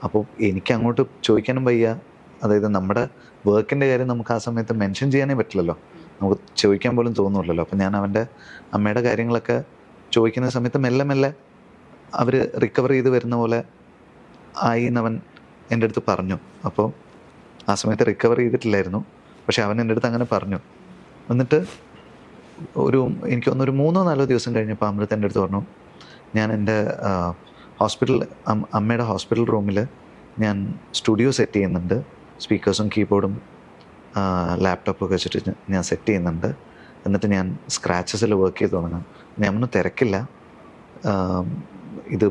അപ്പോൾ എനിക്ക് അങ്ങോട്ട് ചോദിക്കാനും വയ്യ. അതായത് നമ്മുടെ വർക്കിന്റെ കാര്യം നമുക്ക് ആ സമയത്ത് മെൻഷൻ ചെയ്യാനേ പറ്റില്ലല്ലോ. നമുക്ക് ചോദിക്കാൻ പോലും തോന്നുന്നില്ലല്ലോ. അപ്പം ഞാൻ അവന്റെ അമ്മയുടെ കാര്യങ്ങളൊക്കെ ചോദിക്കുന്ന സമയത്ത് മെല്ലെ മെല്ലെ അവർ റിക്കവർ ചെയ്ത് വരുന്ന പോലെ ആയി എന്നവൻ എന്റെ അടുത്ത് പറഞ്ഞു. അപ്പോൾ ആ സമയത്ത് റിക്കവർ ചെയ്തിട്ടില്ലായിരുന്നു. പക്ഷെ അവൻ എന്റെ അടുത്ത് അങ്ങനെ പറഞ്ഞു. എന്നിട്ട് ഒരു എനിക്ക് തോന്നുന്നു ഒരു മൂന്നോ നാലോ ദിവസം കഴിഞ്ഞപ്പോൾ അമൃത് എന്റെ അടുത്ത് പറഞ്ഞു ഞാൻ എന്റെ ഹോസ്പിറ്റൽ അമ്മയുടെ ഹോസ്പിറ്റൽ റൂമിൽ ഞാൻ സ്റ്റുഡിയോ സെറ്റ് ചെയ്യുന്നുണ്ട്. സ്പീക്കേഴ്സും കീബോർഡും ലാപ്ടോപ്പൊക്കെ വെച്ചിട്ട് ഞാൻ സെറ്റ് ചെയ്യുന്നുണ്ട്. എന്നിട്ട് ഞാൻ സ്ക്രാച്ചസിൽ വർക്ക് ചെയ്ത് തുടങ്ങാം. ഞാൻ ഒന്നും തിരക്കില്ല. ഇത്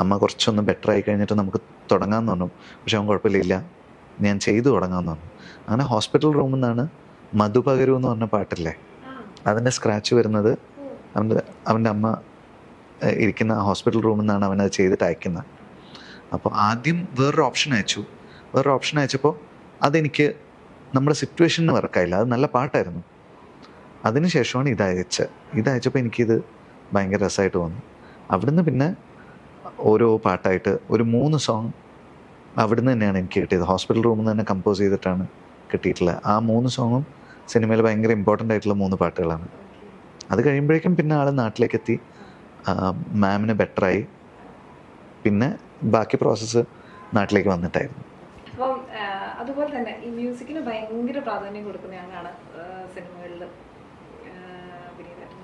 അമ്മ കുറച്ചൊന്ന് ബെറ്റർ ആയി കഴിഞ്ഞിട്ട് നമുക്ക് തുടങ്ങാമെന്ന് പറഞ്ഞു. പക്ഷെ അവൻ കുഴപ്പമില്ല. ഞാൻ ചെയ്തു തുടങ്ങാമെന്ന് പറഞ്ഞു. അങ്ങനെ ഹോസ്പിറ്റൽ റൂമിൽ നിന്നാണ് മധുപകരു എന്ന് പറഞ്ഞ പാട്ടില്ലേ? അതിന്റെ സ്ക്രാച്ച് വരുന്നത് അവന്റെ അവന്റെ അമ്മ ഇരിക്കുന്ന ഹോസ്പിറ്റൽ റൂമിൽ നിന്നാണ് അവനത് ചെയ്തിട്ട് അയക്കുന്നത് അപ്പോൾ ആദ്യം വേറൊരു ഓപ്ഷൻ അയച്ചു. വേറൊരു ഓപ്ഷൻ അയച്ചപ്പോൾ അതെനിക്ക് നമ്മുടെ സിറ്റുവേഷന് വർക്കായില്ല അത് നല്ല പാട്ടായിരുന്നു. അതിനുശേഷമാണ് ഇത് അയച്ചത്. ഇത് അയച്ചപ്പോൾ എനിക്കിത് ഭയങ്കര രസമായിട്ട് തോന്നി. അവിടുന്ന് പിന്നെ ഓരോ പാട്ടായിട്ട് ഒരു മൂന്ന് സോങ് അവിടുന്ന് തന്നെയാണ് എനിക്ക് കിട്ടിയത്. ഹോസ്പിറ്റൽ റൂമിൽ നിന്ന് തന്നെ കമ്പോസ് ചെയ്തിട്ടാണ് കിട്ടിയിട്ടുള്ളത്. ആ മൂന്ന് സോങ്ങും സിനിമയിൽ ഭയങ്കര ഇമ്പോർട്ടന്റ് ആയിട്ടുള്ള മൂന്ന് പാട്ടുകളാണ്. അത് കഴിയുമ്പോഴേക്കും പിന്നെ ആൾ നാട്ടിലേക്ക് എത്തി മാമിന് ബെറ്ററായി പിന്നെ ബാക്കി പ്രോസസ്സ് നാട്ടിലേക്ക് വന്നിട്ടായിരുന്നു. അപ്പം അതുപോലെ തന്നെ ഈ മ്യൂസിക്കിന് ഭയങ്കര പ്രാധാന്യം കൊടുക്കുന്ന ആളാണ് സിനിമകളിൽ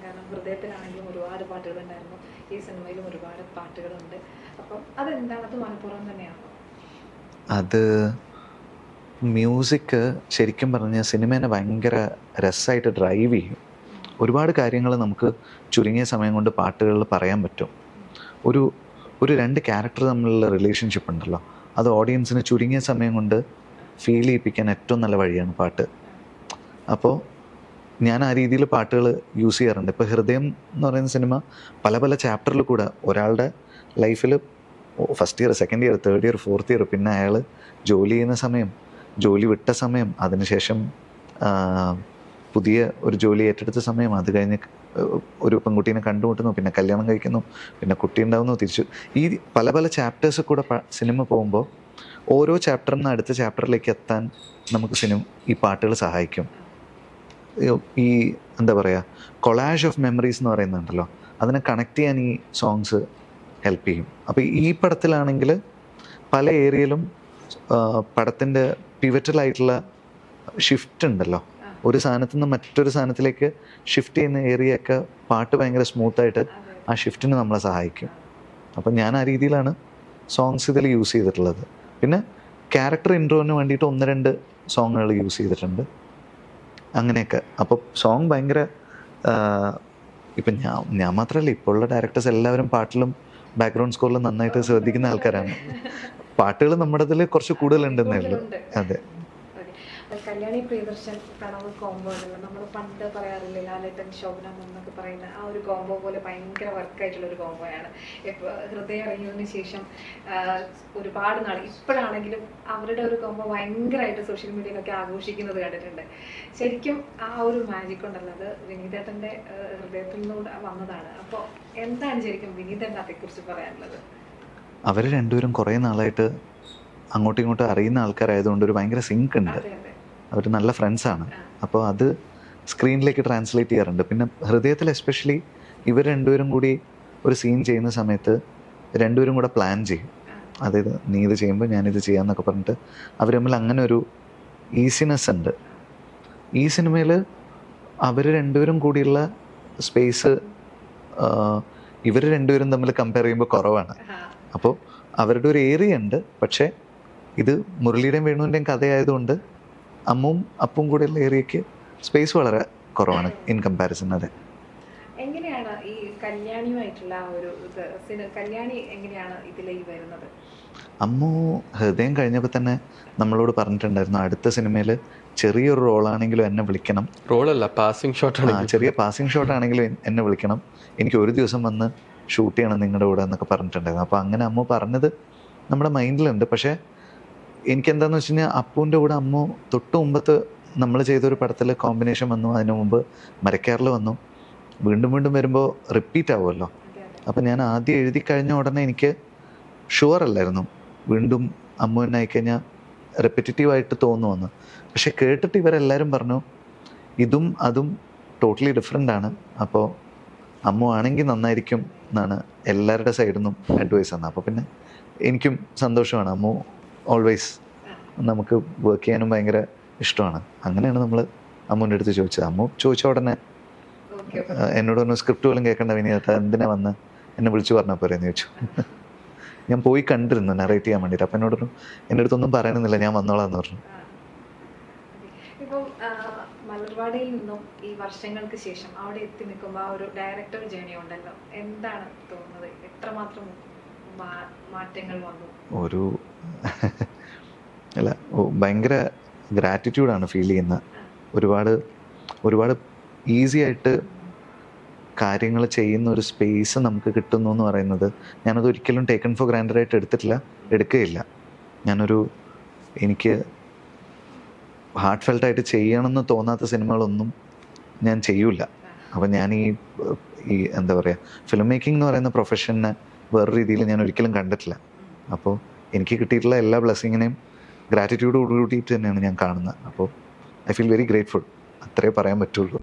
കാരണം ഹൃദയത്തിലാണെങ്കിലും ഒരുപാട് പാട്ടുകളുണ്ടായിരുന്നു ഈ സിനിമയിലും ഒരുപാട് പാട്ടുകളുണ്ട്. അപ്പം അതെന്താണ്? അത് മനഃപൂർവം തന്നെയാണോ? അത് മ്യൂസിക് ശരിക്കും പറഞ്ഞ സിനിമേനെ ഭയങ്കര രസമായിട്ട് ഡ്രൈവ് ചെയ്യും. ഒരുപാട് കാര്യങ്ങൾ നമുക്ക് ചുരുങ്ങിയ സമയം കൊണ്ട് പാട്ടുകളിൽ പറയാൻ പറ്റും. ഒരു ഒരു രണ്ട് ക്യാരക്ടർ തമ്മിലുള്ള റിലേഷൻഷിപ്പ് ഉണ്ടല്ലോ. അത് ഓഡിയൻസിന് ചുരുങ്ങിയ സമയം കൊണ്ട് ഫീൽ ചെയ്യിപ്പിക്കാൻ ഏറ്റവും നല്ല വഴിയാണ് പാട്ട്. അപ്പോൾ ഞാൻ ആ രീതിയിൽ പാട്ടുകൾ യൂസ് ചെയ്യാറുണ്ട്. ഇപ്പോൾ ഹൃദയം എന്ന് പറയുന്ന സിനിമ പല പല ചാപ്റ്ററിൽ കൂടെ ഒരാളുടെ ലൈഫിൽ first year second year third year fourth year പിന്നെ അയാൾ ജോലി ചെയ്യുന്ന സമയം ജോലി വിട്ട സമയം അതിനുശേഷം പുതിയ ഒരു ജോലി ഏറ്റെടുത്ത സമയം അത് കഴിഞ്ഞ് ഒരു പെൺകുട്ടീനെ കണ്ടുമുട്ടുന്നു പിന്നെ കല്യാണം കഴിക്കുന്നു പിന്നെ കുട്ടി ഉണ്ടാവുന്നു തിരിച്ചു. ഈ പല പല ചാപ്റ്റേഴ്സ് കൂടെ സിനിമ പോകുമ്പോൾ ഓരോ ചാപ്റ്ററിൽ നിന്ന് അടുത്ത ചാപ്റ്ററിലേക്ക് എത്താൻ നമുക്ക് സിനിമ ഈ പാട്ടുകൾ സഹായിക്കും. ഈ എന്താ പറയുക കൊളാഷ് ഓഫ് മെമ്മറീസ് എന്ന് പറയുന്നുണ്ടല്ലോ അതിനെ കണക്ട് ചെയ്യാൻ ഈ സോങ്സ് ഹെൽപ്പ് ചെയ്യും. അപ്പോൾ ഈ പടത്തിലാണെങ്കിൽ പല ഏരിയയിലും പടത്തിന്റെ പിവറ്റലായിട്ടുള്ള ഷിഫ്റ്റ് ഉണ്ടല്ലോ. ഒരു സാധനത്തു നിന്ന് മറ്റൊരു സാധനത്തിലേക്ക് ഷിഫ്റ്റ് ചെയ്യുന്ന ഏരിയ ഒക്കെ പാട്ട് ഭയങ്കര സ്മൂത്തായിട്ട് ആ ഷിഫ്റ്റിന് നമ്മളെ സഹായിക്കും. അപ്പം ഞാൻ ആ രീതിയിലാണ് സോങ്സ് ഇതിൽ യൂസ് ചെയ്തിട്ടുള്ളത്. പിന്നെ ക്യാരക്ടർ ഇൻട്രോവിന് വേണ്ടിയിട്ട് ഒന്ന് രണ്ട് സോങ്ങുകൾ യൂസ് ചെയ്തിട്ടുണ്ട്. അങ്ങനെയൊക്കെ. അപ്പോൾ സോങ് ഭയങ്കര ഇപ്പം ഞാൻ ഞാൻ മാത്രമല്ല ഇപ്പോഴുള്ള ഡയറക്ടേഴ്സ് എല്ലാവരും പാട്ടിലും ബാക്ക്ഗ്രൗണ്ട് സ്കോറിലും നന്നായിട്ട് ശ്രദ്ധിക്കുന്ന ആൾക്കാരാണ്. പാട്ടുകൾ നമ്മുടെ ഇതിൽ കുറച്ച് കൂടുതലുണ്ടെന്നേ ഉള്ളൂ. അതെ. കല്യാണി പ്രിയദർശൻ പ്രണവ് കോംബോ ഉണ്ടല്ലോ നമ്മൾ പണ്ട് പറയാറില്ലേ ലാലേട്ടൻ ശോഭന എന്നൊക്കെ പറയുന്ന ആ ഒരു കോംബോ പോലെ ഭയങ്കര വർക്കായിട്ടുള്ള ഒരു കോംബോയാണ്. ഇപ്പോൾ ഹൃദയം ഇറങ്ങിയതിന് ശേഷം ഒരുപാട് നാൾ ഇപ്പോഴാണെങ്കിലും അവരുടെ ഒരു കോംബോ ഭയങ്കരമായിട്ട് സോഷ്യൽ മീഡിയയിലൊക്കെ ആഘോഷിക്കുന്നത് കണ്ടിട്ടുണ്ട്. ശരിക്കും ആ ഒരു മാജിക് ഉണ്ടല്ലോ. അത് വിനീതേട്ടന്റെ ഹൃദയത്തിൽ നിന്നൂടെ വന്നതാണ്. അപ്പോൾ എന്താണ് ശരിക്കും വിനീതേട്ടൻ അതേക്കുറിച്ച് പറയാനുള്ളത്? അവർ രണ്ടുപേരും കുറേ നാളായിട്ട് അങ്ങോട്ടും ഇങ്ങോട്ടും അറിയുന്ന ആൾക്കാരായതുകൊണ്ട് ഒരു ഭയങ്കര സിങ്ക് ഉണ്ട്. അവർ നല്ല ഫ്രണ്ട്സാണ് അപ്പോൾ അത് സ്ക്രീനിലേക്ക് ട്രാൻസ്ലേറ്റ് ചെയ്യാറുണ്ട്. പിന്നെ ഹൃദയത്തിൽ എസ്പെഷ്യലി ഇവർ രണ്ടുപേരും കൂടി ഒരു സീൻ ചെയ്യുന്ന സമയത്ത് രണ്ടുപേരും കൂടെ പ്ലാൻ ചെയ്യും. അതായത് നീ ഇത് ചെയ്യുമ്പോൾ ഞാനിത് ചെയ്യാമെന്നൊക്കെ പറഞ്ഞിട്ട് അവർ തമ്മിൽ അങ്ങനെ ഒരു ഈസിനെസ് ഉണ്ട്. ഈ സിനിമയിൽ അവർ രണ്ടുപേരും കൂടിയുള്ള സ്പേസ് ഇവർ രണ്ടുപേരും തമ്മിൽ കമ്പയർ ചെയ്യുമ്പോൾ കുറവാണ്. അപ്പോൾ അവരുടെ ഒരു ഏരിയ ഉണ്ട്. പക്ഷേ ഇത് മുരളിയുടെയും വേണുവിന്റെയും കഥയായതുകൊണ്ട് അമ്മും അപ്പും കൂടെയുള്ള ഏരിയയ്ക്ക് സ്പേസ് വളരെ കുറവാണ് ഇൻ കമ്പാരിസൺ അതെ. എങ്ങനെയാണ് ഈ കല്യാണിയുമായിട്ടുള്ള ഒരു കല്യാണി എങ്ങനെയാണ് ഇതിലേക്ക് വരുന്നത്? അമ്മു ഹൃദയം കഴിഞ്ഞപ്പോൾ തന്നെ നമ്മളോട് പറഞ്ഞിട്ടുണ്ടായിരുന്നു അടുത്ത സിനിമയിൽ ചെറിയൊരു റോളാണെങ്കിലും എന്നെ വിളിക്കണം. റോളല്ല പാസിംഗ് ആ, ഷോട്ടാണ് ചെറിയ പാസിംഗ് ഷോട്ട് ആണെങ്കിലും എന്നെ വിളിക്കണം. എനിക്ക് ഒരു ദിവസം വന്ന് ഷൂട്ട് ചെയ്യണം നിങ്ങളുടെ കൂടെ എന്നൊക്കെ പറഞ്ഞിട്ടുണ്ടായിരുന്നു. അപ്പോൾ അങ്ങനെ അമ്മ പറഞ്ഞത് നമ്മുടെ മൈൻഡിലുണ്ട്. പക്ഷേ എനിക്കെന്താണെന്ന് വെച്ച് കഴിഞ്ഞാൽ അപ്പുവിന്റെ കൂടെ അമ്മ തൊട്ട് മുമ്പത്ത് നമ്മൾ ചെയ്തൊരു പടത്തിൽ കോമ്പിനേഷൻ വന്നു. അതിന് മുമ്പ് മരക്കാറിൽ വന്നു. വീണ്ടും വീണ്ടും വരുമ്പോൾ റിപ്പീറ്റ് ആവുമല്ലോ. അപ്പം ഞാൻ ആദ്യം എഴുതി കഴിഞ്ഞ ഉടനെ എനിക്ക് ഷുവർ അല്ലായിരുന്നു. വീണ്ടും അമ്മു എന്നെ ആയിക്കഴിഞ്ഞാൽ റെപ്പിറ്റേറ്റീവായിട്ട് തോന്നുമെന്ന്. പക്ഷെ കേട്ടിട്ട് ഇവരെല്ലാവരും പറഞ്ഞു ഇതും അതും ടോട്ടലി ഡിഫറെന്റ് ആണ്. അപ്പോൾ അമ്മു ആണെങ്കിൽ നന്നായിരിക്കും എന്നാണ് എല്ലാവരുടെ സൈഡിൽ നിന്നും അഡ്വൈസ് തന്നത് അപ്പോൾ പിന്നെ എനിക്കും സന്തോഷമാണ്. അമ്മു ഓൾവേസ് നമുക്ക് വർക്ക് ചെയ്യാനും ഭയങ്കര ഇഷ്ടമാണ്. അങ്ങനെയാണ് നമ്മൾ അമ്മുവിന്റെ അടുത്ത് ചോദിച്ചത്. അമ്മു ചോദിച്ച ഉടനെ എന്നോട് ഒന്ന് സ്ക്രിപ്റ്റ് പോലും കേൾക്കേണ്ട വിനീത എന്തിനാ വന്ന് എന്നെ വിളിച്ചു പറഞ്ഞാൽ പോരെ? എന്ന് ചോദിച്ചു. ഞാൻ പോയി കണ്ടിരുന്നു നറേറ്റ് ചെയ്യാൻ വേണ്ടിയിട്ട് അപ്പം എന്നോട് പറഞ്ഞു എന്റെ അടുത്തൊന്നും പറയാനൊന്നുമില്ല ഞാൻ വന്നോളാം എന്ന് പറഞ്ഞു ഇപ്പം ആ, മലർവാടിയിൽ നിന്നും ഈ വർഷങ്ങൾക്ക് ശേഷം അവിടെ എത്തി നിൽക്കുമ്പോൾ ആ ഒരു ഡയറക്ടർ ജേണി ഉണ്ടല്ലോ. എന്താണ് തോന്നുന്നത്? എത്രമാത്രം മാറ്റങ്ങൾ വന്നു? ഒരു അല്ല ഭയങ്കര ഗ്രാറ്റിറ്റ്യൂഡാണ് ഫീൽ ചെയ്യുന്നത് ഒരുപാട് ഒരുപാട് ഈസി ആയിട്ട് കാര്യങ്ങൾ ചെയ്യുന്ന ഒരു സ്പേസ് നമുക്ക് കിട്ടുന്നു എന്ന് പറയുന്നത് ഞാനത് ഒരിക്കലും ടേക്കൺ ഫോർ ഗ്രാൻഡഡ് ആയിട്ട് എടുത്തിട്ടില്ല എടുക്കുകയില്ല. ഞാനൊരു എനിക്ക് ഹാർട്ട് ഫെൽട്ടായിട്ട് ചെയ്യണമെന്ന് തോന്നാത്ത സിനിമകളൊന്നും ഞാൻ ചെയ്യൂല. അപ്പം ഞാൻ ഈ ഈ എന്താ പറയുക ഫിലിം മേക്കിംഗ് എന്ന് പറയുന്ന പ്രൊഫഷനെ വേറെ രീതിയിൽ ഞാൻ ഒരിക്കലും കണ്ടിട്ടില്ല. അപ്പോൾ എനിക്ക് കിട്ടിയിട്ടുള്ള എല്ലാ ബ്ലെസ്സിങ്ങിനെയും ഗ്രാറ്റിറ്റ്യൂഡ് കൂടിയിട്ട് തന്നെയാണ് ഞാൻ കാണുന്നത്. അപ്പോൾ ഐ ഫീൽ വെരി ഗ്രേറ്റ്ഫുൾ അത്രേ പറയാൻ പറ്റുള്ളൂ.